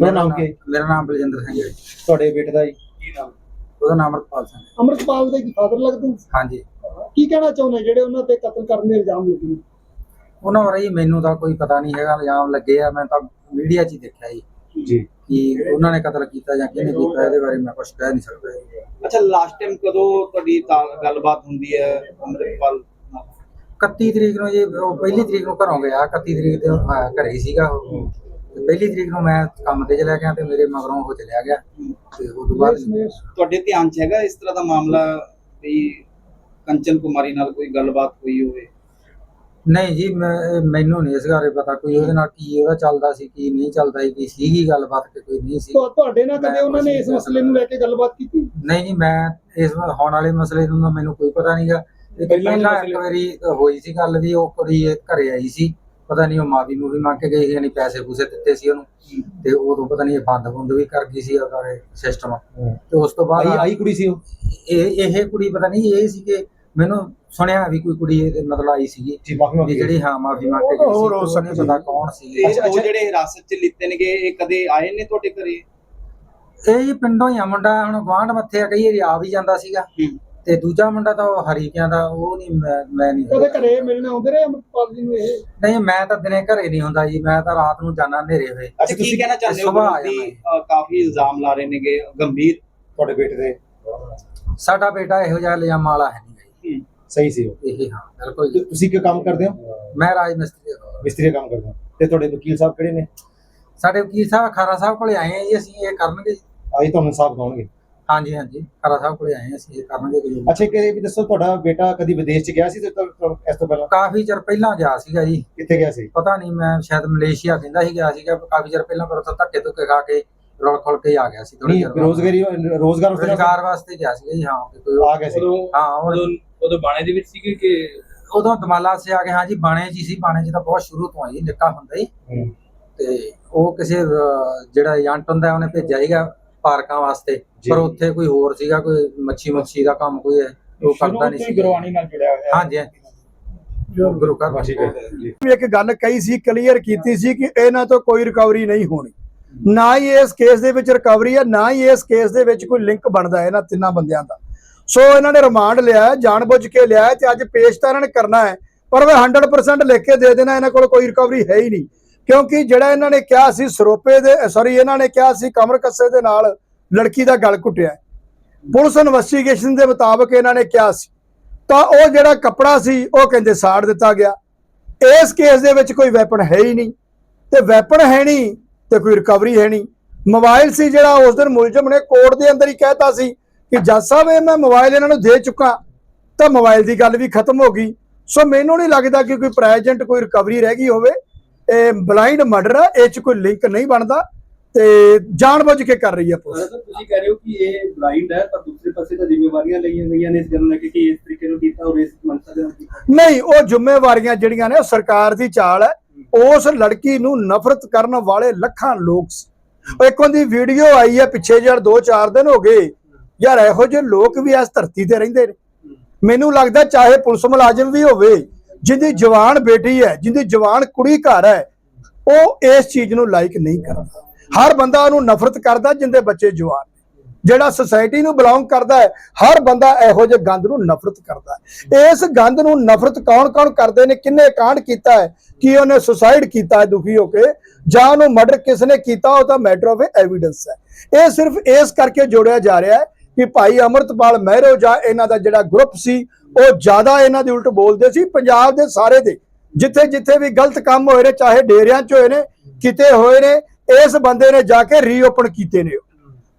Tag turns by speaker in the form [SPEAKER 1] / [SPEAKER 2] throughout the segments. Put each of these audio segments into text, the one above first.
[SPEAKER 1] ਤੁਹਾਡਾ ਨਾਮ ਕੀ?
[SPEAKER 2] ਮੇਰਾ ਨਾਮ ਬਲਜਿੰਦਰ ਸਿੰਘ ਹੈ ਜੀ।
[SPEAKER 1] ਤੁਹਾਡੇ ਬੇਟੇ ਦਾ ਜੀ
[SPEAKER 2] ਉਹਦਾ ਨਾਮ ਅਮਰਪਾਲ ਸਿੰਘ ਹੈ।
[SPEAKER 3] ਅਮਰਪਾਲ ਦੇ ਫਾਦਰ ਲੱਗਦੇ ਨੇ?
[SPEAKER 2] ਹਾਂਜੀ
[SPEAKER 3] ਕੀ ਕਹਿਣਾ ਚਾਹੁੰਦੇ ਜਿਹੜੇ ਉਹਨਾਂ ਤੇ ਕਤਲ ਕਰਨ ਦੇ ਇਲਜ਼ਾਮ ਲੱਗੇ ਨੇ
[SPEAKER 2] ਉਹਨਾਂ ਬਾਰੇ ਜੀ ਮੈਨੂੰ ਤਾਂ ਕੋਈ ਪਤਾ ਨਹੀਂ ਹੈਗਾ ਇਲਜ਼ਾਮ ਲੱਗੇ ਆ ਮੈਂ ਤਾਂ ਮੀਡੀਆ 'ਚ ਹੀ ਦੇਖਿਆ ਜੀ
[SPEAKER 1] ਜੀ
[SPEAKER 2] ਕਿ ਉਹਨਾਂ ਨੇ ਕਤਲ ਕੀਤਾ ਜਾਂ ਕਿਹਨੇ ਕੀਤਾ ਇਹਦੇ ਬਾਰੇ ਮੈਂ ਕੁਝ ਕਹਿ ਨਹੀਂ ਸਕਦਾ ਜੀ।
[SPEAKER 4] ਅੱਛਾ ਲਾਸਟ ਟਾਈਮ ਕਦੋਂ ਤੁਹਾਡੀ ਤਾਂ ਗੱਲਬਾਤ ਹੁੰਦੀ ਹੈ ਅੰਮ੍ਰਿਤਪਾਲ ਨਾਲ?
[SPEAKER 2] 31 ਤਰੀਕ ਨੂੰ ਜੀ ਉਹ ਪਹਿਲੀ ਤਰੀਕ ਨੂੰ ਘਰੋਂ ਗਿਆ 31 ਤਰੀਕ ਤੇ ਉਹ, ਅਹ, ਘਰੇ ਹੀ ਸੀਗਾ ਉਹ ਤੇ ਪਹਿਲੀ ਤਰੀਕ ਨੂੰ ਮੈਂ ਕੰਮ ਤੇ ਚਲਿਆ ਗਿਆ ਤੇ ਮੇਰੇ ਮਗਰੋਂ ਉਹ ਚਲਿਆ ਗਿਆ ਤੇ ਉਸ ਤੋਂ ਬਾਅਦ
[SPEAKER 4] ਤੁਹਾਡੇ ਧਿਆਨ 'ਚ ਹੈਗਾ ਇਸ ਤਰ੍ਹਾਂ ਦਾ ਮਾਮਲਾ ਵੀ ਕੰਚਨ ਕੁਮਾਰੀ ਨਾਲ ਕੋਈ ਗੱਲਬਾਤ ਹੋਈ ਹੋਵੇ?
[SPEAKER 2] ਨਹੀਂ ਜੀ ਮੈਨੂੰ ਨਹੀਂ ਇਸ ਬਾਰੇ ਪਤਾ ਕੋਈ ਉਹਦੇ ਨਾਲ ਕੀ ਉਹਦਾ ਚੱਲਦਾ ਸੀ ਕੀ ਨਹੀਂ ਚੱਲਦਾ ਸੀ ਕੀ ਸੀਗੀ ਗੱਲਬਾਤ ਕਿ ਕੋਈ ਨਹੀਂ ਸੀ।
[SPEAKER 3] ਤੁਹਾ- ਤੁਹਾਡੇ ਨਾਲ ਕਦੇ ਉਹਨਾਂ ਨੇ ਇਸ ਮਸਲੇ ਨੂੰ ਲੈ ਕੇ ਗੱਲਬਾਤ ਕੀਤੀ?
[SPEAKER 2] ਨਹੀਂ ਜੀ ਮੈਂ ਇਸ ਵਾਰ ਹੋਣ ਵਾਲੇ ਮਸਲੇ ਨੂੰ ਤਾਂ ਮੈਨੂੰ ਕੋਈ ਪਤਾ ਨਹੀਂਗਾ ਪਹਿਲਾਂ ਇੱਕ ਵਾਰੀ ਹੋਈ ਸੀ ਗੱਲ ਵੀ ਉਹ ਕੁੜੀ ਘਰੇ ਆਈ ਸੀ। ਪਤਾ ਨਹੀਂ ਉਹ ਮਾਵੀ ਨੂੰ ਵੀ ਮੰਗ ਕੇ ਗਈ ਸੀ ਯਾਨੀ ਪੈਸੇ ਪੂਸੇ ਦਿੱਤੇ ਸੀ ਉਹਨੂੰ। ਤੇ ਉਦੋਂ ਪਤਾ ਨਹੀਂ ਇਹ ਬੰਦ ਬੰਦ ਵੀ ਕਰ ਗਈ ਸੀ ਉਹਦਾ ਸਿਸਟਮ ਤੇ ਉਸ ਤੋਂ
[SPEAKER 1] ਆਈ
[SPEAKER 2] ਬਾਅਦ
[SPEAKER 1] ਆਈ ਕੁੜੀ ਸੀ ਉਹ?
[SPEAKER 2] ਇਹ ਇਹ ਕੁੜੀ ਪਤਾ ਨਹੀਂ ਇਹ ਸੀ ਕਿ ਮੈਨੂੰ ਸੁਣਿਆ ਵੀ ਕੋਈ ਕੁੜੀ ਇਹਦੇ ਮਤਲਬ ਆਈ ਸੀਗੀ। ਵੀ ਜਿਹੜੀ ਹਾਂ ਮਾਫੀ ਮੰਗ ਕੇ ਗਈ ਸੀ
[SPEAKER 3] ਹੋਰ ਹੋ
[SPEAKER 2] ਉਹ ਨਹੀਂ ਪਤਾ ਕੌਣ ਸੀ।
[SPEAKER 4] ਦੋ ਜਿਹੜੇ ਹਿਰਾਸਤ 'ਚ ਲਿੱਤੇ ਨੇਗੇ ਇਹ ਕਦੇ ਆਏ ਨੇ ਤੁਹਾਡੇ ਘਰੇ?
[SPEAKER 2] ਇਹ ਪਿੰਡੋਂ ਹੀ ਆ ਮੁੰਡਾ ਹੁਣ ਗਵਾਂਢ ਮੱਥੇ ਆ ਕਈ ਵਾਰੀ ਆ ਵੀ ਜਾਂਦਾ ਸੀਗਾ। ਤੇ ਦੂਜਾ ਮੁੰਡਾ ਤਾਂ ਉਹ ਹਰੀਕਿਆਂ ਦਾ ਉਹ ਨਹੀਂ ਮੈਂ ਮੈਂ ਨਹੀਂ
[SPEAKER 3] ਕਦੇ ਘਰੇ ਮਿਲਣ ਆਉਂਦੇ ਰਹੇ ਅਮਰਪਾਲ ਜੀ ਨੂੰ ਇਹ?
[SPEAKER 2] ਨਹੀਂ ਮੈਂ ਤਾਂ ਦਿਨੇ ਘਰੇ ਨਹੀਂ ਹੁੰਦਾ ਜੀ ਮੈਂ ਤਾਂ ਰਾਤ ਨੂੰ ਜਾਣਾ ਹਨੇਰੇ ਹੋਏ
[SPEAKER 4] ਅੱਛਾ ਕੀ ਕਹਿਣਾ ਚਾਹੁੰਦੇ ਹੋ? ਅ, ਕਾਫੀ ਇਲਜ਼ਾਮ ਲਾ ਰਹੇ ਨੇਗੇ ਗੰਭੀਰ
[SPEAKER 1] ਤੁਹਾਡੇ ਬੇਟੇ ਦੇ।
[SPEAKER 2] ਸਾਡਾ ਬੇਟਾ ਇਹੋ ਜਿਹਾ ਲਿਜਾਮ ਵਾਲਾ ਹੈ ਨਹੀਂ।
[SPEAKER 1] ਸਹੀ ਸੀ ਉਹ।
[SPEAKER 2] ਇਹ ਹਾਂ ਬਿਲਕੁਲ।
[SPEAKER 1] ਤੁਸੀਂ ਕੀ ਕੰਮ ਕਰਦੇ ਹੋ?
[SPEAKER 2] ਮੈਂ ਰਾਜ ਮਿਸਤਰੀ ਹਾਂ।
[SPEAKER 1] ਮਿਸਤਰੀ ਦਾ ਕੰਮ ਕਰਦੇ ਹੋ। ਤੇ ਤੁਹਾਡੇ ਵਕੀਲ ਸਾਹਿਬ ਕਿਹੜੇ ਨੇ?
[SPEAKER 2] ਸਾਡੇ ਵਕੀਲ ਸਾਹਿਬ ਖਾਰਾ ਸਾਹਿਬ ਕੋਲੇ ਆਏ ਆ ਜੀ ਅਸੀਂ ਇਹ ਕਰਨਗੇ
[SPEAKER 1] ਆਈ ਤੁਹਾਨੂੰ ਇਨਸਾਫ ਦਿਵਾਉਣਗੇ।
[SPEAKER 2] ਹਾਂਜੀ ਹਾਂਜੀ। ਖਾਰਾ ਸਾਹਿਬ ਕੋਲੇ ਆਏ ਆ ਅਸੀਂ ਇਹ ਕਰਨਗੇ ਕੋਈ
[SPEAKER 1] ਅੱਛਾ ਕਿ ਇਹ ਵੀ ਦੱਸੋ ਤੁਹਾਡਾ ਬੇਟਾ ਕਦੀ ਵਿਦੇਸ਼ ਚ ਗਿਆ ਸੀ ਤੇ ਇਸ ਤੋਂ ਪਹਿਲਾਂ?
[SPEAKER 2] ਕਾਫੀ ਚਿਰ ਪਹਿਲਾਂ ਗਿਆ ਸੀਗਾ ਜੀ।
[SPEAKER 1] ਕਿੱਥੇ ਗਿਆ ਸੀ?
[SPEAKER 2] ਪਤਾ ਨਹੀਂ ਮੈਂ ਸ਼ਾਇਦ ਮਲੇਸ਼ੀਆ ਕਹਿੰਦਾ ਸੀ ਗਿਆ ਸੀਗਾ। ਕਾਫੀ ਚਿਰ ਪਹਿਲਾਂ ਪਰ ਉੱਥੇ ਧੱਕੇ ਧੁੱਕੇ ਖਾ ਕੇ ਰੋਲ ਖੋਲ ਕੇ ਹੀ ਆ ਗਿਆ ਸੀ ਥੋੜੀ
[SPEAKER 1] ਨਹੀਂ ਰੋਜ਼ਗਾਰੀ ਰੋਜ਼ਗਾਰ ਉਸ
[SPEAKER 2] ਰੋਜ਼ਗਾਰ ਵਾਸਤੇ ਗਿਆ ਸੀਗਾ ਜੀ ਹਾਂ ਕਿ ਕੋਈ
[SPEAKER 1] ਆ ਗਿਆ ਸੀ।
[SPEAKER 2] ਹਾਂ ਉਹ-
[SPEAKER 5] ਉਦੋਂ ਉਦੋਂ ਬਾਣੇ ਦੇ ਵਿੱਚ ਸੀਗੇ ਕਿ
[SPEAKER 2] ਉਦੋਂ ਦਮਾਲਾ ਸੇ ਆ ਕੇ ਹਾਂ ਜੀ ਬਾਣੇ ਜੀ ਸੀ। ਬਾਣੇ ਜੀ ਤਾਂ ਬਹੁਤ ਸ਼ੁਰੂ ਤੋਂ ਆਈ ਨਿੱਕਾ ਹੁੰਦਾ ਹੀ
[SPEAKER 1] ਹੂੰ।
[SPEAKER 2] ਤੇ ਉਹ ਕਿਸੇ ਅਹ, ਜਿਹੜਾ ਏਜੰਟ ਹੁੰਦਾ ਉਹਨੇ ਭੇਜਿਆ ਸੀਗਾ। ਪਾਰਕਾਂ ਵਾਸਤੇ
[SPEAKER 1] ਜੀ।
[SPEAKER 2] ਪਰ ਉੱਥੇ ਕੋਈ ਹੋਰ ਸੀਗਾ ਕੋਈ ਮੱਛੀ ਮੱਛੀ ਦਾ ਕੰਮ ਕੋਈ ਹੈ ਉਹ ਕਰਦਾ ਨਹੀਂ ਸੀ।
[SPEAKER 3] ਨਾਲ ਜੁੜਿਆ ਹੋਇਆ।
[SPEAKER 2] ਹਾਂਜੀ ਹਾਂਜੀ। ਗੁਰੂ ਘਰ ਵਾਸੀ
[SPEAKER 1] ਠੀਕ ਹੈ ਜੀ।
[SPEAKER 6] ਵੀ ਇੱਕ ਗੱਲ ਕਹੀ ਸੀ ਕਲੀਅਰ ਕੀਤੀ ਸੀ ਕਿ ਇਹਨਾਂ ਤੋਂ ਕੋਈ ਰਿਕਵਰੀ ਨਹੀਂ ਹੋਣੀ। ਨਾ ਹੀ ਇਸ ਕੇਸ ਦੇ ਵਿੱਚ ਰਿਕਵਰੀ ਹੈ ਨਾ ਹੀ ਇਸ ਕੇਸ ਦੇ ਵਿੱਚ ਕੋਈ ਲਿੰਕ ਬਣਦਾ ਹੈ ਇਹਨਾਂ ਤਿੰਨਾਂ ਬੰਦਿਆਂ ਦਾ। ਸੋ ਇਹਨਾਂ ਨੇ ਰਿਮਾਂਡ ਲਿਆ ਹੈ, ਜਾਣਬੁੱਝ ਕੇ ਲਿਆ ਹੈ ਤੇ ਅੱਜ ਪੇਸ਼ ਤਾਂ ਇਹਨਾਂ ਨੇ ਕਰਨਾ ਹੈ ਪਰ ਉਹ 100% ਲਿਖ ਕੇ ਦੇ ਦੇਣਾ ਇਹਨਾਂ ਕੋਲ ਕੋਈ ਰਿਕਵਰੀ ਹੈ ਹੀ ਨਹੀਂ। ਕਿਉਂਕਿ ਜਿਹੜਾ ਇਹਨਾਂ ਨੇ ਕਿਹਾ ਸੀ ਸਰੋਪੇ ਦੇ ਸੌਰੀ ਇਹਨਾਂ ਨੇ ਕਿਹਾ ਸੀ ਕਮਰ ਕੱਸੇ ਦੇ ਨਾਲ ਲੜਕੀ ਦਾ ਗਲ ਘੁੱਟਿਆ। ਪੁਲਿਸ ਇਨਵੈਸਟੀਗੇਸ਼ਨ ਦੇ ਮੁਤਾਬਕ ਇਹਨਾਂ ਨੇ ਕਿਹਾ ਸੀ। ਤਾਂ ਉਹ ਜਿਹੜਾ ਕੱਪੜਾ ਸੀ, ਉਹ ਕਹਿੰਦੇ ਸਾੜ ਦਿੱਤਾ ਗਿਆ। ਇਸ ਕੇਸ ਦੇ ਵਿੱਚ ਕੋਈ ਵੈਪਨ ਹੈ ਹੀ ਨਹੀਂ। ਤੇ ਵੈਪਨ ਹੈ ਨਹੀਂ ਤੇ ਕੋਈ ਰਿਕਵਰੀ ਹੈ ਨਹੀਂ। ਮੋਬਾਈਲ ਸੀ ਜਿਹੜਾ, ਉਸ ਦਿਨ ਮੁਲਜ਼ਮ ਨੇ ਕੋਰਟ ਦੇ ਅੰਦਰ ਹੀ ਕਹਿਤਾ ਸੀ ਕਿ ਜੱਜ ਸਾਹਿਬ, ਇਹ ਮੈਂ ਮੋਬਾਈਲ ਇਹਨਾਂ ਨੂੰ ਦੇ ਚੁੱਕਾ, ਤਾਂ ਮੋਬਾਈਲ ਦੀ ਗੱਲ ਵੀ ਖਤਮ ਹੋ ਗਈ। ਸੋ ਮੈਨੂੰ ਨਹੀਂ ਲੱਗਦਾ ਕਿ ਕੋਈ ਪ੍ਰੈਜੈਂਟ ਕੋਈ ਰਿਕਵਰੀ ਰਹਿ ਗਈ ਹੋਵੇ। ਇਹ ਬਲਾਈਂਡ ਮਰਡਰ ਆ ਇਹ ਚ ਕੋਈ ਲਿੰਕ ਨਹੀਂ ਬਣਦਾ ਤੇ ਜਾਣਬੁੱਝ ਕੇ ਕਰ ਰਹੀ ਹੈ ਪੁਲਿਸ।
[SPEAKER 5] ਸਰ ਤੁਸੀਂ ਕਹਿ ਰਹੇ ਹੋ ਕਿ ਇਹ ਬਲਾਈਂਡ ਹੈ ਪਰ ਦੂਸਰੇ ਪਾਸੇ ਤਾਂ ਜ਼ਿੰਮੇਵਾਰੀਆਂ ਲਈਆਂ ਗਈਆਂ ਨੇ ਇਸ ਗੱਲ ਨੂੰ ਲੈ ਕੇ ਕਿ ਇਸ ਤਰੀਕੇ ਨੂੰ ਕੀਤਾ ਔਰ ਇਸ ਮਨਸਾ ਦੇ ਨਾਲ
[SPEAKER 6] ਨਹੀਂ ਉਹ ਜ਼ਿੰਮੇਵਾਰੀਆਂ ਜਿਹੜੀਆਂ ਨੇ ਉਹ ਸਰਕਾਰ ਦੀ ਚਾਲ ਹੈ। ਉਸ ਲੜਕੀ ਨੂੰ ਨਫ਼ਰਤ ਕਰਨ ਵਾਲੇ ਲੱਖਾਂ ਲੋਕ ਇੱਕ ਉਹਦੀ ਵੀਡੀਓ ਆਈ ਹੈ ਪਿੱਛੇ ਜਿਹੇ 2-4 ਦਿਨ ਹੋ ਗਏ। ਯਾਰ ਇਹੋ ਜਿਹੇ ਲੋਕ ਵੀ ਇਸ ਧਰਤੀ ਤੇ ਰਹਿੰਦੇ ਨੇ। ਮੈਨੂੰ ਲੱਗਦਾ ਚਾਹੇ ਪੁਲਿਸ ਮੁਲਾਜ਼ਮ ਵੀ ਹੋਵੇ ਜਿਹਦੀ ਜਵਾਨ ਬੇਟੀ ਹੈ, ਜਿਹਦੀ ਜਵਾਨ ਕੁੜੀ ਘਰ ਹੈ, ਉਹ ਇਸ ਚੀਜ਼ ਨੂੰ ਲਾਈਕ ਨਹੀਂ ਕਰਦਾ। ਹਰ ਬੰਦਾ ਉਹਨੂੰ ਨਫ਼ਰਤ ਕਰਦਾ ਜਿੰਦੇ ਬੱਚੇ ਜਵਾਨ ਨੇ। ਜਿਹੜਾ ਸੁਸਾਇਟੀ ਨੂੰ ਬਿਲੋਂਗ ਕਰਦਾ ਹੈ, ਹਰ ਬੰਦਾ ਇਹੋ ਜਿਹੇ ਗੰਦ ਨੂੰ ਨਫ਼ਰਤ ਕਰਦਾ ਹੈ। ਇਸ ਗੰਦ ਨੂੰ ਨਫ਼ਰਤ ਕੌਣ-ਕੌਣ ਕਰਦੇ ਨੇ, ਕਿੰਨੇ ਕਾਂਡ ਕੀਤਾ ਹੈ, ਕਿ ਉਹਨੇ ਸੁਸਾਈਡ ਕੀਤਾ ਹੈ, ਦੁਖੀ ਹੋ ਕੇ, ਜਾਂ ਉਹਨੂੰ ਮਰਡਰ ਕਿਸ ਨੇ ਕੀਤਾ, ਉਹ ਤਾਂ ਮੈਟਰ ਆਫ ਐਵੀਡੈਂਸ ਹੈ। ਇਹ ਸਿਰਫ ਇਸ ਕਰਕੇ ਜੋੜਿਆ ਜਾ ਰਿਹਾ ਹੈ ਕਿ ਭਾਈ ਅਮਰਤਪਾਲ ਮਹਿਰੋ ਜਾਂ ਇਹਨਾਂ ਦਾ ਜਿਹੜਾ ਗਰੁੱਪ ਸੀ, ਉਹ ਜ਼ਿਆਦਾ ਇਹਨਾਂ ਦੇ ਉਲਟ ਬੋਲਦੇ ਸੀ। ਪੰਜਾਬ ਦੇ ਸਾਰੇ ਦੇ, ਜਿੱਥੇ ਜਿੱਥੇ ਵੀ ਗਲਤ ਕੰਮ ਹੋਏ ਨੇ, ਚਾਹੇ ਡੇਰਿਆਂ 'ਚ ਹੋਏ ਨੇ, ਕਿਤੇ ਹੋਏ ਨੇ, ਇਸ ਬੰਦੇ ਨੇ ਜਾ ਕੇ ਰੀਓਪਨ ਕੀਤੇ ਨੇ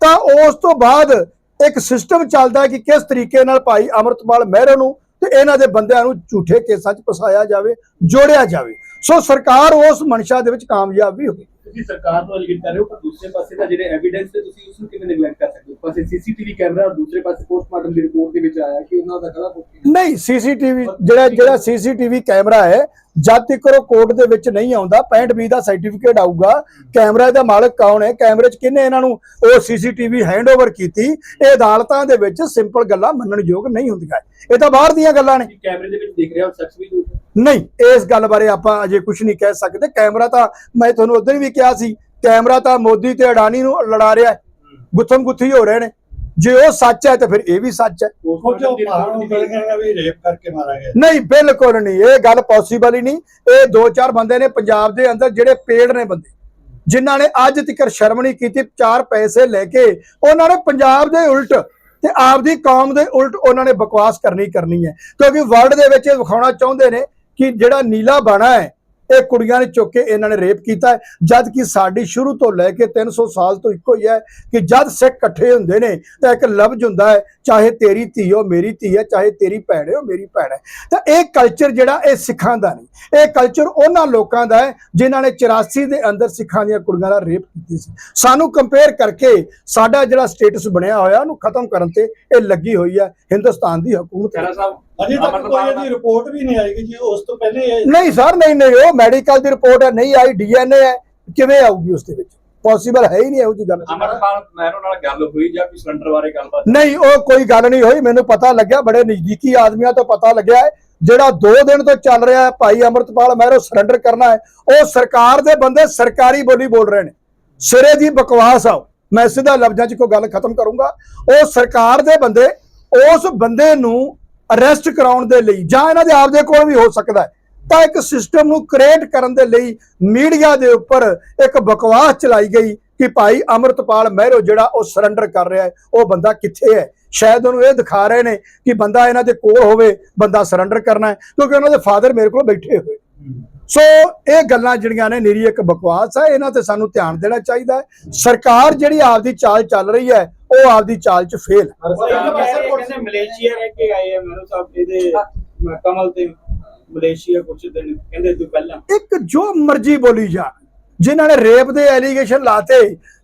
[SPEAKER 6] ਤਾਂ ਉਸ ਤੋਂ ਬਾਅਦ ਇੱਕ ਸਿਸਟਮ ਚੱਲਦਾ ਕਿ ਕਿਸ ਤਰੀਕੇ ਨਾਲ ਭਾਈ ਅਮਰਤਪਾਲ ਮਹਿਰੋ ਨੂੰ ਤੇ ਇਹਨਾਂ ਦੇ ਬੰਦਿਆਂ ਨੂੰ ਝੂਠੇ ਕੇਸਾਂ 'ਚ ਫਸਾਇਆ ਜਾਵੇ, ਜੋੜਿਆ ਜਾਵੇ। ਸੋ ਸਰਕਾਰ ਉਸ ਮਨਸ਼ਾ ਦੇ ਵਿੱਚ ਕਾਮਯਾਬ ਵੀ ਹੋਈ
[SPEAKER 5] ਤੁਸੀਂ ਸਰਕਾਰ ਨੂੰ ਅਲੀਗੇਟ ਕਰ ਰਹੇ ਹੋ ਪਰ ਦੂਸਰੇ ਪਾਸੇ ਦਾ ਜਿਹੜੇ ਐਵੀਡੈਂਸ ਹੈ ਤੁਸੀਂ ਉਸ ਨੂੰ ਕਿਵੇਂ ਨੈਗਲੈਕਟ ਕਰ ਸਕਦੇ ਹੋ? ਪਾਸੇ ਸੀਸੀਟੀਵੀ ਕੈਮਰਾ ਔਰ ਦੂਸਰੇ ਪਾਸੇ ਪੋਸਟਮਾਰਟਮ ਦੀ ਰਿਪੋਰਟ ਦੇ ਵਿੱਚ ਆਇਆ ਕਿ ਉਹਨਾਂ ਦਾ ਗਲਾ
[SPEAKER 6] ਨਹੀਂ ਸੀਸੀਟੀਵੀ ਜਿਹੜਾ ਜਿਹੜਾ ਸੀਸੀਟੀਵੀ ਕੈਮਰਾ ਹੈ ਜਦ ਤੱਕ ਉਹ ਕੋਰਟ ਦੇ ਵਿੱਚ ਨਹੀਂ ਆਉਂਦਾ 65 ਬੀ ਦਾ ਸਰਟੀਫਿਕੇਟ ਆਊਗਾ ਕੈਮਰਾ ਦਾ ਮਾਲਕ ਕੌਣ ਹੈ? ਕੈਮਰੇ 'ਚ ਕਿਹਨੇ ਇਹਨਾਂ ਨੂੰ ਉਹ ਸੀਸੀਟੀਵੀ ਹੈਂਡਓਵਰ ਕੀਤੀ? ਇਹ ਅਦਾਲਤਾਂ ਦੇ ਵਿੱਚ ਸਿੰਪਲ ਗੱਲਾਂ ਮੰਨਣਯੋਗ ਨਹੀਂ ਹੁੰਦੀਆਂ। ਇਹ ਤਾਂ ਬਾਹਰ ਦੀਆਂ ਗੱਲਾਂ ਨੇ।
[SPEAKER 5] ਕੈਮਰੇ ਦੇ ਵਿੱਚ ਦਿਖ ਰਿਹਾ ਉਹ ਸ਼ਖਸ ਵੀ ਹੈ
[SPEAKER 6] ਨਹੀਂ ਇਸ ਗੱਲ ਬਾਰੇ ਆਪਾਂ ਅਜੇ ਕੁਝ ਨਹੀਂ ਕਹਿ ਸਕਦੇ। ਕੈਮਰਾ ਤਾਂ ਮੈਂ ਤੁਹਾਨੂੰ ਉਦੋਂ ਵੀ ਕਿਹਾ ਸੀ ਕੈਮਰਾ ਤਾਂ ਮੋਦੀ ਤੇ ਅਡਾਨੀ ਨੂੰ ਲੜਾ ਰਿਹਾ ਹੈ। ਗੁੱਥਮ ਗੁੱਥੀ ਹੋ ਰਹੇ ਨੇ। ਜੇ ਉਹ ਸੱਚ ਹੈ ਤਾਂ ਫਿਰ ਇਹ ਵੀ ਸੱਚ ਹੈ।
[SPEAKER 7] ਉਹ ਜੋ ਪਹਾੜੋਂ ਮਿਲ ਗਿਆ ਵੀ ਰੇਪ ਕਰਕੇ ਮਾਰਾ ਗਿਆ।
[SPEAKER 6] ਨਹੀਂ ਬਿਲਕੁਲ ਨਹੀਂ। ਇਹ ਗੱਲ ਪੋਸੀਬਲ ਹੀ ਨਹੀਂ। ਇਹ ਦੋ ਚਾਰ ਬੰਦੇ ਨੇ ਪੰਜਾਬ ਦੇ ਅੰਦਰ ਜਿਹੜੇ ਪੇੜ ਨੇ ਬੰਦੇ ਜਿਨ੍ਹਾਂ ਨੇ ਅੱਜ ਤੱਕ ਸ਼ਰਮ ਨਹੀਂ ਕੀਤੀ ਚਾਰ ਪੈਸੇ ਲੈ ਕੇ ਉਹਨਾਂ ਨੇ ਪੰਜਾਬ ਦੇ ਉਲਟ ਤੇ ਆਪਦੀ ਕੌਮ ਦੇ ਉਲਟ ਉਹਨਾਂ ਨੇ ਬਕਵਾਸ ਕਰਨੀ ਕਰਨੀ ਹੈ। ਕਿਉਂਕਿ ਵਰਲਡ ਦੇ ਵਿੱਚ ਇਹ ਵਿਖਾਉਣਾ ਚਾਹੁੰਦੇ ਨੇ ਕਿ ਜਿਹੜਾ ਨੀਲਾ ਬਾਣਾ ਹੈ, ਇਹ ਕੁੜੀਆਂ ਨੇ ਚੁੱਕ ਕੇ ਇਹਨਾਂ ਨੇ ਰੇਪ ਕੀਤਾ ਹੈ। ਜਦ ਕਿ ਸਾਡੀ ਸ਼ੁਰੂ ਤੋਂ ਲੈ ਕੇ 300 ਸਾਲ ਤੋਂ ਇੱਕੋ ਹੀ ਹੈ ਕਿ ਜਦ ਸਿੱਖ ਇਕੱਠੇ ਹੁੰਦੇ ਨੇ, ਤਾਂ ਇੱਕ ਲਫ਼ਜ਼ ਹੁੰਦਾ ਹੈ, ਚਾਹੇ ਤੇਰੀ ਧੀ ਹੋ, ਮੇਰੀ ਧੀ ਹੈ, ਚਾਹੇ ਤੇਰੀ ਭੈਣ ਹੋ ਮੇਰੀ ਭੈਣ ਹੈ। ਤਾਂ ਇਹ ਕਲਚਰ ਜਿਹੜਾ, ਇਹ ਸਿੱਖਾਂ ਦਾ ਨਹੀਂ। ਇਹ ਕਲਚਰ ਉਹਨਾਂ ਲੋਕਾਂ ਦਾ ਹੈ, ਜਿਨ੍ਹਾਂ ਨੇ 84 ਦੇ ਅੰਦਰ ਸਿੱਖਾਂ ਦੀਆਂ ਕੁੜੀਆਂ ਦਾ ਰੇਪ ਕੀਤੀ ਸੀ। ਸਾਨੂੰ ਕੰਪੇਅਰ ਕਰਕੇ ਸਾਡਾ ਜਿਹੜਾ ਸਟੇਟਸ ਬਣਿਆ ਹੋਇਆ, ਉਹਨੂੰ ਖਤਮ ਕਰਨ ਤੇ ਇਹ ਲੱਗੀ ਹੋਈ ਹੈ, ਹਿੰਦੁਸਤਾਨ ਦੀ ਹਕੂਮਤ।
[SPEAKER 5] ਖਹਿਰਾ ਸਾਹਿਬ
[SPEAKER 7] ਅਜੇ ਤੱਕ ਕੋਈ ਇਹਦੀ ਰਿਪੋਰਟ ਵੀ ਨਹੀਂ ਆਏਗੀ ਜੀ ਉਸ ਤੋਂ ਪਹਿਲੇ
[SPEAKER 6] ਨਹੀਂ ਸਰ ਨਹੀਂ ਨਹੀਂ ਉਹ ਮੈਡੀਕਲ ਦੀ ਰਿਪੋਰਟ ਹੈ ਨਹੀਂ ਆਈ ਡੀਐਨਏ ਹੈ। ਕਿਵੇਂ ਆਊਗੀ ਉਸ ਦੇ ਵਿੱਚ? ਪੋਸੀਬਲ ਹੈ ਹੀ ਨਹੀਂ ਇਹੋ ਜੀ ਗੱਲ।
[SPEAKER 5] ਅਮਰਪਾਲ ਮਹਿਰੋ ਨਾਲ ਗੱਲ ਹੋਈ ਜਾਂ ਕੋਈ ਸਿਲੰਡਰ ਬਾਰੇ ਗੱਲਬਾਤ
[SPEAKER 6] ਨਹੀਂ ਉਹ ਕੋਈ ਗੱਲ ਨਹੀਂ ਹੋਈ। ਮੈਨੂੰ ਪਤਾ ਲੱਗਿਆ ਬੜੇ ਨਜ਼ਦੀਕੀ ਆਦਮੀਆਂ ਤੋਂ ਪਤਾ ਲੱਗਿਆ ਹੈ ਜਿਹੜਾ 2 ਦਿਨ ਤੋਂ ਚੱਲ ਰਿਹਾ ਹੈ ਭਾਈ ਅਮਰਤਪਾਲ ਮਹਿਰੋ ਸਰੈਂਡਰ ਕਰਨਾ ਹੈ ਉਹ ਸਰਕਾਰ ਦੇ ਬੰਦੇ ਸਰਕਾਰੀ ਬੋਲੀ ਬੋਲ ਰਹੇ ਨੇ। ਸਿਰੇ ਦੀ ਬਕਵਾਸ ਆ। ਮੈਂ ਸਿੱਧਾ ਲਫ਼ਜ਼ਾਂ 'ਚ ਕੋਈ ਗੱਲ ਖਤਮ ਕਰੂੰਗਾ। ਉਹ ਸਰਕਾਰ ਦੇ ਬੰਦੇ ਉਸ ਬੰਦੇ ਨੂੰ ਅਰੈਸਟ ਕਰਾਉਣ ਦੇ ਲਈ ਜਾਂ ਇਹਨਾਂ ਦੇ ਆਪਦੇ ਕੋਲ ਵੀ ਹੋ ਸਕਦਾ ਹੈ, ਤਾਂ ਇੱਕ ਸਿਸਟਮ ਨੂੰ ਕ੍ਰੀਏਟ ਕਰਨ ਦੇ ਲਈ ਮੀਡੀਆ ਦੇ ਉੱਪਰ ਇੱਕ ਬਕਵਾਸ ਚਲਾਈ ਗਈ ਕਿ ਭਾਈ ਅਮਰਤਪਾਲ ਮਹਿਰੋ ਜਿਹੜਾ ਉਹ ਸਰੈਂਡਰ ਕਰ ਰਿਹਾ ਹੈ, ਉਹ ਬੰਦਾ ਕਿੱਥੇ ਹੈ? ਸ਼ਾਇਦ ਉਹਨੂੰ ਇਹ ਦਿਖਾ ਰਹੇ ਨੇ ਕਿ ਬੰਦਾ ਇਹਨਾਂ ਦੇ ਕੋਲ ਹੋਵੇ, ਬੰਦਾ ਸਰੈਂਡਰ ਕਰਨਾ ਹੈ, ਕਿਉਂਕਿ ਉਹਨਾਂ ਦੇ ਫਾਦਰ ਮੇਰੇ ਕੋਲ ਬੈਠੇ ਹੋਏ। ਸੋ ਇਹ ਗੱਲਾਂ ਜਿਹੜੀਆਂ ਨੇ ਨਿਰੀ ਇੱਕ ਬਕਵਾਸ ਹੈ, ਇਹਨਾਂ ਤੇ ਸਾਨੂੰ ਧਿਆਨ ਦੇਣਾ ਚਾਹੀਦਾ ਹੈ। ਸਰਕਾਰ ਜਿਹੜੀ ਆਪਦੀ ਚਾਲ ਚੱਲ ਰਹੀ ਹੈ ਉਹ ਆਪਦੀ ਚਾਲ 'ਚ ਫੇਲ
[SPEAKER 8] ਕਹਿੰਦੇ ਮਲੇਸ਼ੀਆ ਰਹਿ ਕੇ ਆਏ ਆ ਮੈਨੂੰ ਸਾਹਿਬ ਇਹਦੇ ਕਮਲ ਤੇ ਮਲੇਸ਼ੀਆ ਕੁਛ ਦਿਨ ਕਹਿੰਦੇ ਤੂੰ ਪਹਿਲਾਂ।
[SPEAKER 6] ਇੱਕ ਜੋ ਮਰਜ਼ੀ ਬੋਲੀ ਜਾ ਜਿਨ੍ਹਾਂ ਨੇ ਰੇਪ ਦੇ ਐਲੀਗੇਸ਼ਨ ਲਾਤੇ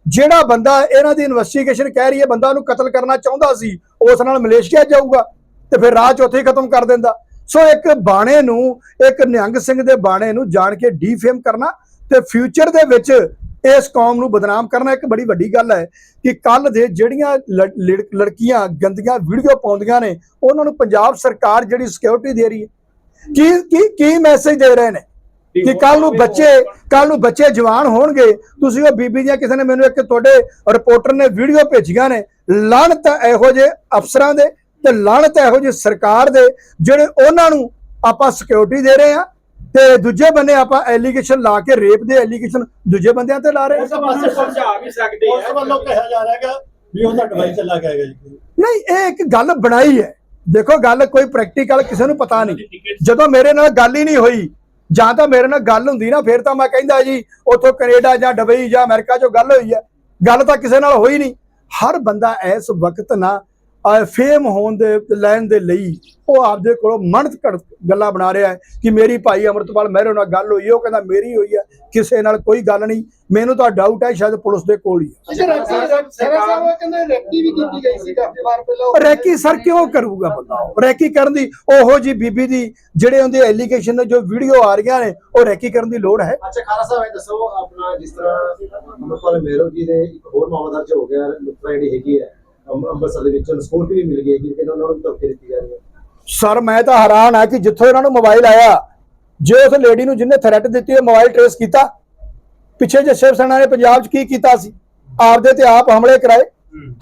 [SPEAKER 6] ਜਿਹੜਾ ਬੰਦਾ ਇਹਨਾਂ ਦੀ ਇਨਵੈਸਟੀਗੇਸ਼ਨ ਕਹਿ ਰਹੀ ਹੈ ਬੰਦਾ ਉਹਨੂੰ ਕਤਲ ਕਰਨਾ ਚਾਹੁੰਦਾ ਸੀ ਉਸ ਨਾਲ ਮਲੇਸ਼ੀਆ ਜਾਊਗਾ ਤੇ ਫਿਰ ਰਾਹ ਚ ਉੱਥੇ ਹੀ ਖਤਮ ਕਰ ਦਿੰਦਾ। ਸੋ ਇੱਕ ਬਾਣੇ ਨੂੰ ਇੱਕ ਨਿਹੰਗ ਸਿੰਘ ਦੇ ਬਾਣੇ ਨੂੰ ਜਾਣ ਕੇ ਡੀਫੇਮ ਕਰਨਾ ਤੇ ਫਿਊਚਰ ਦੇ ਵਿੱਚ ਇਸ ਕੌਮ ਨੂੰ ਬਦਨਾਮ ਕਰਨਾ ਇੱਕ ਬੜੀ ਵੱਡੀ ਗੱਲ ਹੈ ਕਿ ਕੱਲ ਦੇ ਜਿਹੜੀਆਂ ਲੜ- ਲੜ- ਲੜਕੀਆਂ ਗੰਦੀਆਂ ਵੀਡੀਓ ਪਾਉਂਦੀਆਂ ਨੇ ਉਹਨਾਂ ਨੂੰ ਪੰਜਾਬ ਸਰਕਾਰ ਜਿਹੜੀ ਸਿਕਿਉਰਿਟੀ ਦੇ ਰਹੀ ਹੈ। ਕੀ ਕੀ ਕੀ ਮੈਸੇਜ ਦੇ ਰਹੇ ਨੇ? ਕਿ ਕੱਲ ਨੂੰ ਬੱਚੇ ਕੱਲ ਨੂੰ ਬੱਚੇ ਜਵਾਨ ਹੋਣਗੇ ਤੁਸੀਂ ਉਹ ਬੀਬੀ ਦੀਆਂ ਕਿਸੇ ਨੇ ਮੈਨੂੰ ਇੱਕ ਤੁਹਾਡੇ ਰਿਪੋਰਟਰ ਨੇ ਵੀਡੀਓ ਭੇਜੀਆਂ ਨੇ ਹੈ ਇਹੋ ਜਿਹੇ ਅਫਸਰਾਂ ਦੇ ਤੇ ਹੈ ਇਹੋ ਜਿਹੀ ਸਰਕਾਰ ਦੇ ਜਿਹੜੇ ਉਹਨਾਂ ਨੂੰ ਆਪਾਂ ਸਿਕਿਉਰਿਟੀ ਦੇ ਰਹੇ ਆ ਤੇ ਦੂਜੇ ਬੰਨੇ ਆਪਾਂ ਐਲੀਗੇਸ਼ਨ ਲਾ ਕੇ ਰੇਪ ਦੇ ਐਲੀਗੇਸ਼ਨ ਦੂਜੇ ਬੰਦਿਆਂ ਤੇ ਲਾ ਰਹੇ
[SPEAKER 7] ਉਸ
[SPEAKER 6] ਆ
[SPEAKER 7] ਪਾਸੇ
[SPEAKER 8] ਸਮਝਾ ਵੀ ਸਕਦੇ
[SPEAKER 7] ਉਸ ਵੱਲੋਂ ਕਿਹਾ ਜਾ ਰਿਹਾ ਹੈਗਾ ਵੀ ਉਹਦਾ ਡਿਵਾਈਸ ਚਲਾ ਗਿਆ ਜੀ।
[SPEAKER 6] ਨਹੀਂ ਇਹ ਇੱਕ ਗੱਲ ਬਣਾਈ ਹੈ। ਦੇਖੋ ਗੱਲ ਕੋਈ ਪ੍ਰੈਕਟੀਕਲ ਕਿਸੇ ਨੂੰ ਪਤਾ ਨਹੀਂ। ਜਦੋਂ ਮੇਰੇ ਨਾਲ ਗੱਲ ਹੀ ਨਹੀਂ ਹੋਈ ਜਾਂ ਤਾਂ ਮੇਰੇ ਨਾਲ ਗੱਲ ਹੁੰਦੀ ਨਾ ਫਿਰ ਤਾਂ ਮੈਂ ਕਹਿੰਦਾ ਜੀ ਉੱਥੋਂ ਕੈਨੇਡਾ ਜਾਂ ਦੁਬਈ ਜਾਂ ਅਮਰੀਕਾ ਚੋਂ ਗੱਲ ਹੋਈ ਹੈ ਗੱਲ ਤਾਂ ਕਿਸੇ ਨਾਲ ਹੋਈ ਨਹੀਂ। ਹਰ ਬੰਦਾ ਇਸ ਵਕਤ ਨਾ ਫੇਮ ਹੋਣ ਦੇ ਲੈਣ ਦੇ ਲਈ ਉਹ ਆਪਦੇ ਕੋਲੋਂ ਮਨਤ ਗੱਲਾਂ ਬਣਾ ਰਿਹਾ ਹੈ ਕਿ ਮੇਰੀ ਭਾਈ ਅਮਰਤਪਾਲ ਮਹਿਰੋ ਨਾਲ ਗੱਲ ਹੋਈ। ਉਹ ਕਹਿੰਦਾ ਮੇਰੀ ਹੋਈ ਹੈ ਕਿਸੇ ਨਾਲ ਕੋਈ ਗੱਲ ਨਹੀਂ ਮੈਨੂੰ ਤਾਂ ਡਾਊਟ ਹੈ ਸ਼ਾਇਦ ਪੁਲਿਸ ਦੇ ਕੋਲ ਹੀ ਹੈ
[SPEAKER 3] ਅੱਛਾ ਰੈਕੀ ਸਾਹਿਬ ਕਹਿੰਦੇ ਰੈਕੀ ਵੀ ਕੀਤੀ ਗਈ ਸੀ ਕਾਫੀ ਵਾਰ ਪਹਿਲਾਂ
[SPEAKER 6] ਰੈਕੀ ਸਰ ਕਿਉਂ ਕਰੂਗਾ ਬੰਦਾ? ਰੈਕੀ ਕਰਨ ਦੀ ਉਹੋ ਜੀ ਬੀਬੀ ਦੀ ਜਿਹੜੇ ਉਹਦੇ ਐਲੀਗੇਸ਼ਨ ਨੇ ਜੋ ਵੀਡੀਓ ਆ ਰਹੀਆਂ ਨੇ ਉਹ ਰੈਕੀ ਕਰਨ ਦੀ ਲੋੜ ਹੈ
[SPEAKER 1] ਅੱਛਾ ਖਾਰਾ ਸਾਹਿਬ ਇਹ ਦੱਸੋ ਆਪਣਾ ਜਿਸ ਤਰ੍ਹਾਂ ਅਮਰਪਾਲ ਮੇਰੋ ਜੀ ਦੇ ਇੱਕ ਹੋਰ ਮਾਮਲਾ ਦਰਜ ਹੋ ਗਿਆ ਲੁੱਟਾਂ ਜਿਹੜੀ ਹੈਗੀ ਹੈ ਅੰਮ੍ਰਿਤਸਰ ਦੇ ਵਿੱਚ ਸਕਿਉਰਟੀ ਵੀ ਮਿਲ ਗਈ ਹੈ ਕਿ ਉਹਨਾਂ ਨੂੰ ਧੋਖੇ ਦਿੱਤੀ ਜਾ ਰਹੀ ਹੈ।
[SPEAKER 6] ਸਰ, ਮੈਂ ਤਾਂ ਹੈਰਾਨ ਆ ਕਿ ਜਿੱਥੋਂ ਇਹਨਾਂ ਨੂੰ ਮੋਬਾਈਲ ਆਇਆ, ਜੇ ਉਸ ਲੇਡੀ ਨੂੰ ਜਿਹਨੇ ਥ੍ਰੈਟ ਦਿੱਤੀ ਉਹ ਮੋਬਾਈਲ ਟ੍ਰੇਸ ਕੀਤਾ? ਪਿੱਛੇ ਜੇ ਸ਼ਿਵ ਸੈਨਾ ਨੇ ਪੰਜਾਬ 'ਚ ਕੀ ਕੀਤਾ ਸੀ? ਆਪਦੇ ਤੇ ਆਪ ਹਮਲੇ ਕਰਾਏ,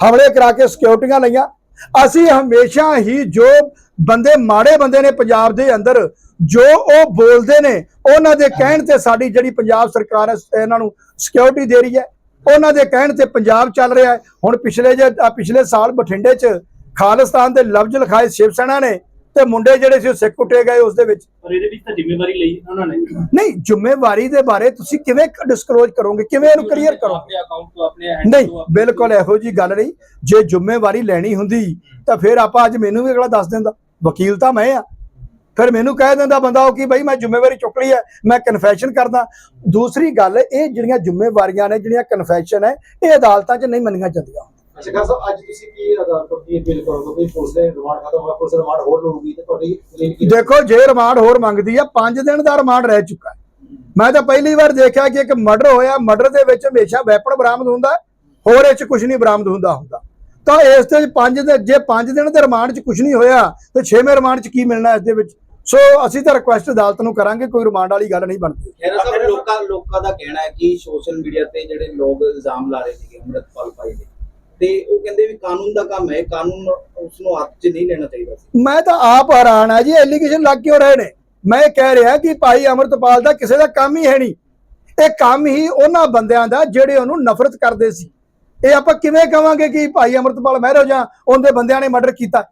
[SPEAKER 6] ਹਮਲੇ ਕਰਾ ਕੇ ਸਿਕਿਉਰਟੀਆਂ ਲਈਆਂ। ਅਸੀਂ ਹਮੇਸ਼ਾ ਹੀ ਜੋ ਬੰਦੇ, ਮਾੜੇ ਬੰਦੇ ਨੇ ਪੰਜਾਬ ਦੇ ਅੰਦਰ, ਜੋ ਉਹ ਬੋਲਦੇ ਨੇ, ਉਹਨਾਂ ਦੇ ਕਹਿਣ ਤੇ ਸਾਡੀ ਜਿਹੜੀ ਪੰਜਾਬ ਸਰਕਾਰ ਹੈ, ਇਹਨਾਂ ਨੂੰ ਸਿਕਿਉਰਿਟੀ ਦੇ ਰਹੀ ਹੈ। ਉਹਨਾਂ ਦੇ ਕਹਿਣ ਤੇ ਪੰਜਾਬ ਚੱਲ ਰਿਹਾ ਹੈ। ਹੁਣ ਪਿਛਲੇ ਜੇ ਪਿਛਲੇ ਸਾਲ ਬਠਿੰਡੇ 'ਚ ਖਾਲਿਸਤਾਨ ਦੇ ਲਫ਼ਜ਼ ਲਿਖਾਏ ਸ਼ਿਵ ਸੈਨਾ ਨੇ ਤੇ ਮੁੰਡੇ ਜਿਹੜੇ ਸੀ ਉਹ ਸਿੱਖ ਕੁੱਟੇ ਗਏ ਉਸ ਦੇ ਵਿੱਚ।
[SPEAKER 5] ਪਰ ਇਹਦੇ ਵਿੱਚ ਤਾਂ ਜ਼ਿੰਮੇਵਾਰੀ ਲਈ ਉਹਨਾਂ ਨੇ।
[SPEAKER 6] ਨਹੀਂ ਜ਼ਿੰਮੇਵਾਰੀ ਦੇ ਬਾਰੇ ਤੁਸੀਂ ਕਿਵੇਂ ਡਿਸਕਲੋਜ਼ ਕਰੋਗੇ? ਕਿਵੇਂ ਇਹਨੂੰ ਕਲੀਅਰ ਕਰੋਗੇ?
[SPEAKER 5] ਆਪਣੇ ਅਕਾਊਂਟ ਤੋਂ ਆਪਣੇ
[SPEAKER 6] ਨਹੀਂ ਬਿਲਕੁਲ ਇਹੋ ਜੀ ਗੱਲ ਨਹੀਂ। ਜੇ ਜ਼ਿੰਮੇਵਾਰੀ ਲੈਣੀ ਹੁੰਦੀ ਤਾਂ ਫਿਰ ਆਪਾਂ ਅੱਜ ਮੈਨੂੰ ਵੀ ਅਗਲਾ ਦੱਸ ਦਿੰਦਾ। ਵਕੀਲ ਤਾਂ ਮੈਂ ਆ। ਫਿਰ ਮੈਨੂੰ ਕਹਿ ਦਿੰਦਾ ਬੰਦਾ ਉਹ ਕਿ ਬਈ ਮੈਂ ਜ਼ਿੰਮੇਵਾਰੀ ਚੁੱਕ ਲਈ ਹੈ ਮੈਂ ਕਨਫੈਸ਼ਨ ਕਰਦਾ। ਦੂਸਰੀ ਗੱਲ ਇਹ ਜਿਹੜੀਆਂ ਜ਼ਿੰਮੇਵਾਰੀਆਂ ਨੇ ਜਿਹੜੀਆਂ ਕਨਫੈਸ਼ਨ ਹੈ ਇਹ ਅਦਾਲਤਾਂ 'ਚ ਨਹੀਂ ਮੰਨੀਆਂ ਜਾਂਦੀਆਂ।
[SPEAKER 1] ਅੱਛਾ ਖਾਰਾ ਸਾਹਿਬ ਅੱਜ ਤੁਸੀਂ ਕੀ ਅਦਾਲਤ ਤੋਂ ਕੀ ਅਪੀਲ ਕਰੋਗੇ? ਵੀ ਪੁਲਿਸ ਦੇ ਰਿਮਾਂਡ ਖਤਮ ਹੋਇਆ ਪੁਲਿਸ ਰਿਮਾਂਡ ਹੋਰ ਲਊਗੀ ਤੇ ਤੁਹਾਡੀ ਦਲੀਲ ਕੀ
[SPEAKER 6] ਦੇਖੋ ਜੇ ਰਿਮਾਂਡ ਹੋਰ ਮੰਗਦੀ ਆ 5 ਦਿਨ ਦਾ ਰਿਮਾਂਡ ਰਹਿ ਚੁੱਕਾ ਮੈਂ ਤਾਂ ਪਹਿਲੀ ਵਾਰ ਦੇਖਿਆ ਕਿ ਇੱਕ ਮਰਡਰ ਹੋਇਆ ਮਰਡਰ ਦੇ ਵਿੱਚ ਹਮੇਸ਼ਾ ਵੈਪਨ ਬਰਾਮਦ ਹੁੰਦਾ ਹੋਰ ਇਹ ਚ ਕੁਝ ਨਹੀਂ ਬਰਾਮਦ ਹੁੰਦਾ ਹੁੰਦਾ। ਤਾਂ ਇਸ ਤੇ 5 ਦੇ ਜੇ 5 ਦਿਨ ਦੇ ਰਿਮਾਂਡ ਚ ਕੁਝ ਨਹੀਂ ਹੋਇਆ ਤੇ 6ਵੇਂ ਰਿਮਾਂਡ ਚ ਕੀ ਮਿਲਣਾ ਇਸ ਦੇ ਵਿੱਚ? ਸੋ ਅਸੀਂ ਤਾਂ ਰਿਕੁਐਸਟ ਅਦਾਲਤ ਨੂੰ ਕਰਾਂਗੇ ਕੋਈ ਰਿਮਾਂਡ ਵਾਲੀ ਗੱਲ ਨਹੀਂ ਬਣਦੀ।
[SPEAKER 4] ਸਾਹਿਬ ਲੋਕਾਂ ਲੋਕਾਂ ਦਾ ਕਹਿਣਾ ਹੈ ਕਿ ਸੋਸ਼ਲ ਮੀਡੀਆ ਤੇ ਜਿਹੜੇ ਲੋਕ ਇਲਜ਼ਾਮ ਲਾ ਰਹੇ ਸੀਗੇ ਅੰਮ੍ਰਿਤਪਾਲ ਭਾਈ ਦੇ। ਤੇ ਉਹ ਕਹਿੰਦੇ ਵੀ ਕਾਨੂੰਨ ਦਾ ਕੰਮ ਹੈ ਕਾਨੂੰਨ ਉਸ ਨੂੰ ਹੱਥ 'ਚ ਨਹੀਂ ਲੈਣਾ ਚਾਹੀਦਾ ਸੀ।
[SPEAKER 6] ਮੈਂ ਤਾਂ ਆਪ ਹੈਰਾਨ ਆ ਜੀ ਐਲੀਗੇਸ਼ਨ ਲੱਗ ਕਿਉਂ ਰਹੇ ਨੇ? ਮੈਂ ਕਹਿ ਰਿਹਾ ਕਿ ਭਾਈ ਅਮਰਤਪਾਲ ਦਾ ਕਿਸੇ ਦਾ ਕੰਮ ਹੀ ਹੈ ਨਹੀਂ। ਇਹ ਕੰਮ ਹੀ ਉਹਨਾਂ ਬੰਦਿਆਂ ਦਾ ਜਿਹੜੇ ਉਹਨੂੰ ਨਫ਼ਰਤ ਕਰਦੇ ਸੀ। ਇਹ ਆਪਾਂ ਕਿਵੇਂ ਕਵਾਂਗੇ ਕਿ ਭਾਈ ਅਮਰਤਪਾਲ ਮਹਿਰੋ ਜਾਂ ਉਹਦੇ ਬੰਦਿਆਂ ਨੇ ਮਰਡਰ ਕੀਤਾ?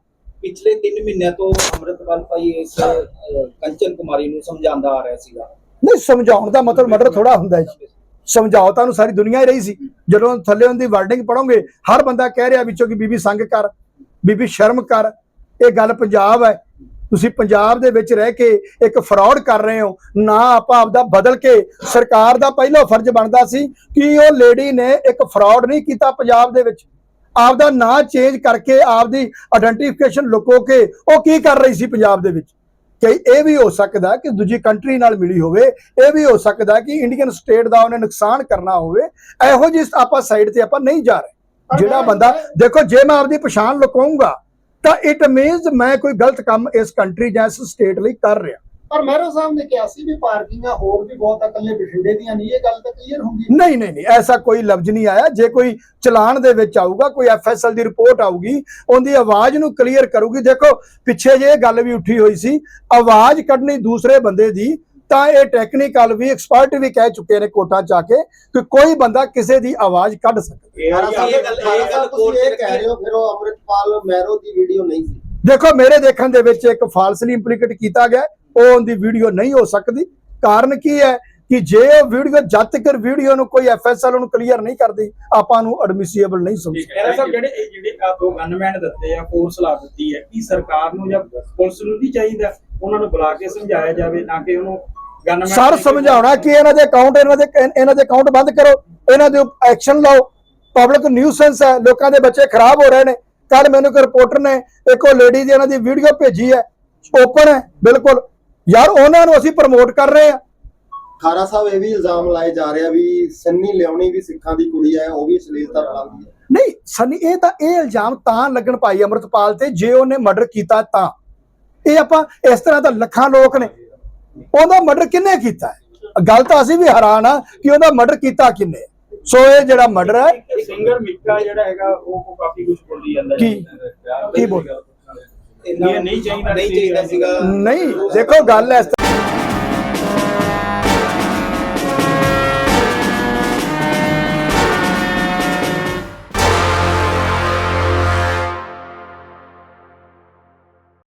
[SPEAKER 4] ਪਿਛਲੇ 3 ਮਹੀਨਿਆਂ ਤੋਂ ਅੰਮ੍ਰਿਤਪਾਲ ਭਾਈ ਇਸ ਕੰਚਨ ਕੁਮਾਰੀ ਨੂੰ ਸਮਝਾਉਂਦਾ ਆ ਰਿਹਾ ਸੀਗਾ।
[SPEAKER 6] ਨਹੀਂ, ਸਮਝਾਉਣ ਦਾ ਮਤਲਬ ਮਰਡਰ ਥੋੜਾ ਹੁੰਦਾ ਹੈ ਜੀ। ਸਮਝਾਓ ਨੂੰ ਸਾਰੀ ਦੁਨੀਆ ਹੀ ਰਹੀ ਸੀ। ਜਦੋਂ ਥੱਲੇ ਉਹਦੀ ਵਰਡਿੰਗ ਪੜੋਗੇ ਹਰ ਬੰਦਾ ਕਹਿ ਰਿਹਾ ਵਿੱਚੋਂ ਕਿ ਬੀਬੀ ਸੰਗ ਕਰ, ਬੀਬੀ ਸ਼ਰਮ ਕਰ, ਇਹ ਗੱਲ ਪੰਜਾਬ ਹੈ। ਤੁਸੀਂ ਪੰਜਾਬ ਦੇ ਵਿੱਚ ਰਹਿ ਕੇ ਇੱਕ ਫਰਾਡ ਕਰ ਰਹੇ ਹੋ। ਨਾ ਆਪਾਂ ਆਪਦਾ ਬਦਲ ਕੇ ਸਰਕਾਰ ਦਾ ਪਹਿਲਾ ਫਰਜ਼ ਬਣਦਾ ਸੀ ਕਿ ਉਹ ਲੇਡੀ ਨੇ ਇੱਕ ਫਰਾਡ ਨਹੀਂ ਕੀਤਾ ਪੰਜਾਬ ਦੇ ਵਿੱਚ। ਆਪਦਾ ਨਾਂ ਚੇਂਜ ਕਰਕੇ ਆਪਦੀ ਆਇਡੈਂਟੀਫਿਕੇਸ਼ਨ ਲੁਕੋ ਕੇ ਉਹ ਕੀ ਕਰ ਰਹੀ ਸੀ ਪੰਜਾਬ ਦੇ ਵਿੱਚ? ਕਿ ਇਹ ਵੀ ਹੋ ਸਕਦਾ ਕਿ ਦੂਜੀ ਕੰਟਰੀ ਨਾਲ ਮਿਲੀ ਹੋਵੇ ਇਹ ਵੀ ਹੋ ਸਕਦਾ ਕਿ ਇੰਡੀਅਨ ਸਟੇਟ ਦਾ ਉਹਨੇ ਨੁਕਸਾਨ ਕਰਨਾ ਹੋਵੇ ਇਹੋ ਜਿਹੀ ਆਪਾਂ ਸਾਈਡ ਤੇ ਆਪਾਂ ਨਹੀਂ ਜਾ ਰਹੇ। ਜਿਹੜਾ ਬੰਦਾ ਦੇਖੋ ਜੇ ਮੈਂ ਆਪਦੀ ਪਛਾਣ ਲੁਕਾਉਂਗਾ ਤਾਂ ਇਟ ਮੀਨਸ ਮੈਂ ਕੋਈ ਗਲਤ ਕੰਮ ਇਸ ਕੰਟਰੀ ਜਾਂ ਇਸ ਸਟੇਟ ਲਈ ਕਰ ਰਿਹਾ।
[SPEAKER 3] ਪਰ ਮਹਿਰੋ ਸਾਹਿਬ ਨੇ ਕਿਹਾ ਸੀ ਵੀ ਪਾਰਕਿੰਗਾਂ ਹੋਰ ਵੀ ਬਹੁਤ ਆ ਇਕੱਲੇ ਬਠਿੰਡੇ ਦੀਆਂ ਨਹੀਂ ਇਹ ਗੱਲ ਤਾਂ ਕਲੀਅਰ ਹੁੰਦੀ
[SPEAKER 6] ਨਹੀਂ ਨਹੀਂ ਨਹੀਂ ਐਸਾ ਕੋਈ ਲਫ਼ਜ਼ ਨਹੀਂ ਆਇਆ। ਜੇ ਕੋਈ ਚਲਾਨ ਦੇ ਵਿੱਚ ਆਊਗਾ ਕੋਈ ਐਫਐਸਐਲ ਦੀ ਰਿਪੋਰਟ ਆਊਗੀ ਉਹਦੀ ਆਵਾਜ਼ ਨੂੰ ਕਲੀਅਰ ਕਰੂਗੀ। ਦੇਖੋ ਪਿੱਛੇ ਜੇ ਇਹ ਗੱਲ ਵੀ ਉੱਠੀ ਹੋਈ ਸੀ ਆਵਾਜ਼ ਕੱਢਣੀ ਦੂਸਰੇ ਬੰਦੇ ਦੀ ਤਾਂ ਇਹ ਟੈਕਨੀਕਲ ਵੀ ਐਕਸਪਰਟ ਵੀ ਕਹਿ ਚੁੱਕੇ ਨੇ ਕੋਟਾਂ ਚ ਆ ਕੇ ਕਿ ਕੋਈ ਬੰਦਾ ਕਿਸੇ ਦੀ ਆਵਾਜ਼ ਕੱਢ ਸਕਦਾ।
[SPEAKER 8] ਇਹ
[SPEAKER 4] ਗੱਲ- ਇਹ ਗੱਲ ਕੋਰਟ
[SPEAKER 3] ਇਹ ਕਹਿ ਰਹੇ ਹੋ ਫਿਰ ਉਹ ਅੰਮ੍ਰਿਤਪਾਲ ਮਹਿਰੋ ਦੀ ਵੀਡੀਓ ਨਹੀਂ ਸੀ।
[SPEAKER 6] ਦੇਖੋ ਮੇਰੇ ਦੇਖਣ ਦੇ ਵਿੱਚ ਇੱਕ ਫਾਲਸਲੀ ਇੰਪਲੀਕੇਟ ਕੀਤਾ ਗਿਆ। ਉਹ ਉਹਦੀ ਵੀਡੀਓ ਨਹੀਂ ਹੋ ਸਕਦੀ। ਕਾਰਨ ਕੀ ਹੈ ਕਿ ਜੇ ਉਹ ਵੀਡੀਓ ਜਦ ਤੱਕ ਵੀਡੀਓ ਨੂੰ ਕੋਈ ਐਫਐਸਐਲ ਨੂੰ ਕਲੀਅਰ ਨਹੀਂ ਕਰਦੀ ਆਪਾਂ ਨੂੰ ਐਡਮਿਸੀਬਲ ਨਹੀਂ ਸਮਝ
[SPEAKER 8] ਖੈਰਾ ਸਾਹਿਬ ਜਿਹੜੇ ਇਹ ਜਿਹੜੇ ਆ ਦੋ ਗਨਮੈਨ ਦਿੱਤੇ ਆ ਫੋਰਸ ਲਾ ਦਿੱਤੀ ਹੈ ਕੀ ਸਰਕਾਰ ਨੂੰ ਜਾਂ ਪੁਲਿਸ ਨੂੰ ਨਹੀਂ ਚਾਹੀਦਾ? ਉਹਨਾਂ ਨੂੰ ਬੁਲਾ ਕੇ ਸਮਝਾਇਆ ਜਾਵੇ ਤਾਂ ਕਿ ਉਹਨੂੰ ਗਨਮੈਨ
[SPEAKER 6] ਸਰ ਸਮਝਾਉਣਾ ਕਿ ਇਹਨਾਂ ਦੇ ਅਕਾਊਂਟ ਇਹਨਾਂ ਦੇ ਇਹਨਾਂ ਦੇ ਅਕਾਊਂਟ ਬੰਦ ਕਰੋ। ਇਹਨਾਂ ਦੇ ਐਕਸ਼ਨ ਲਓ। ਪਬਲਿਕ ਨਿਊਸੈਂਸ ਹੈ। ਲੋਕਾਂ ਦੇ ਬੱਚੇ ਖਰਾਬ ਹੋ ਰਹੇ ਨੇ। ਕੱਲ ਮੈਨੂੰ ਇੱਕ ਰਿਪੋਰਟਰ ਨੇ ਇੱਕ ਉਹ ਲੇਡੀ ਦੀ ਇਹਨਾਂ ਦੀ ਵੀਡੀਓ ਭੇਜੀ ਹੈ। ਓਪਨ ਹੈ। ਬਿਲਕੁਲ। ਯਾਰ ਉਹਨਾਂ ਨੂੰ ਅਸੀਂ ਪ੍ਰਮੋਟ ਕਰ ਰਹੇ ਆ।
[SPEAKER 3] ਖਾਰਾ ਸਾਹਿਬ ਇਹ ਵੀ ਇਲਜ਼ਾਮ ਲਾਏ ਜਾ ਰਿਹਾ ਵੀ ਸੰਨੀ ਲਿਆਉਣੀ ਵੀ ਸਿੱਖਾਂ ਦੀ ਕੁੜੀ ਹੈ ਉਹ ਵੀ ਅਸ਼ਲੀਲਤਾ ਫੈਲਾਉਂਦੀ ਹੈ
[SPEAKER 6] ਨਹੀਂ ਸਨੀ ਇਹ ਤਾਂ ਇਹ ਇਲਜ਼ਾਮ ਤਾਂ ਲੱਗਣ ਭਾਈ ਅਮਰਤਪਾਲ ਤੇ ਜੇ ਉਹਨੇ ਮਰਡਰ ਕੀਤਾ ਤਾਂ। ਇਹ ਆਪਾਂ ਇਸ ਤਰ੍ਹਾਂ ਤਾਂ ਲੱਖਾਂ ਲੋਕ ਨੇ। ਉਹਦਾ ਮਰਡਰ ਕਿੰਨੇ ਕੀਤਾ ਹੈ? ਗੱਲ ਤਾਂ ਅਸੀਂ ਵੀ ਹੈਰਾਨ ਆ ਕਿ ਉਹਦਾ ਮਰਡਰ ਕੀਤਾ ਕਿੰਨੇ ਸੋ ਇਹ ਜਿਹੜਾ ਮਰਡਰ ਹੈ
[SPEAKER 8] ਸਿੰਗਰ ਮਿੱਕਾ ਜਿਹੜਾ ਹੈਗਾ ਉਹ ਕਾਫੀ ਕੁਝ ਬੋਲੀ ਜਾਂਦਾ
[SPEAKER 6] ਕੀ? ਕੀ ਬੋਲ
[SPEAKER 8] ਇਹ ਨਹੀਂ ਚਾਹੀਦਾ
[SPEAKER 4] ਨਹੀਂ ਚਾਹੀਦਾ ਸੀਗਾ।
[SPEAKER 6] ਨਹੀਂ ਦੇਖੋ ਗੱਲ ਇਸ ਤਰ੍ਹਾਂ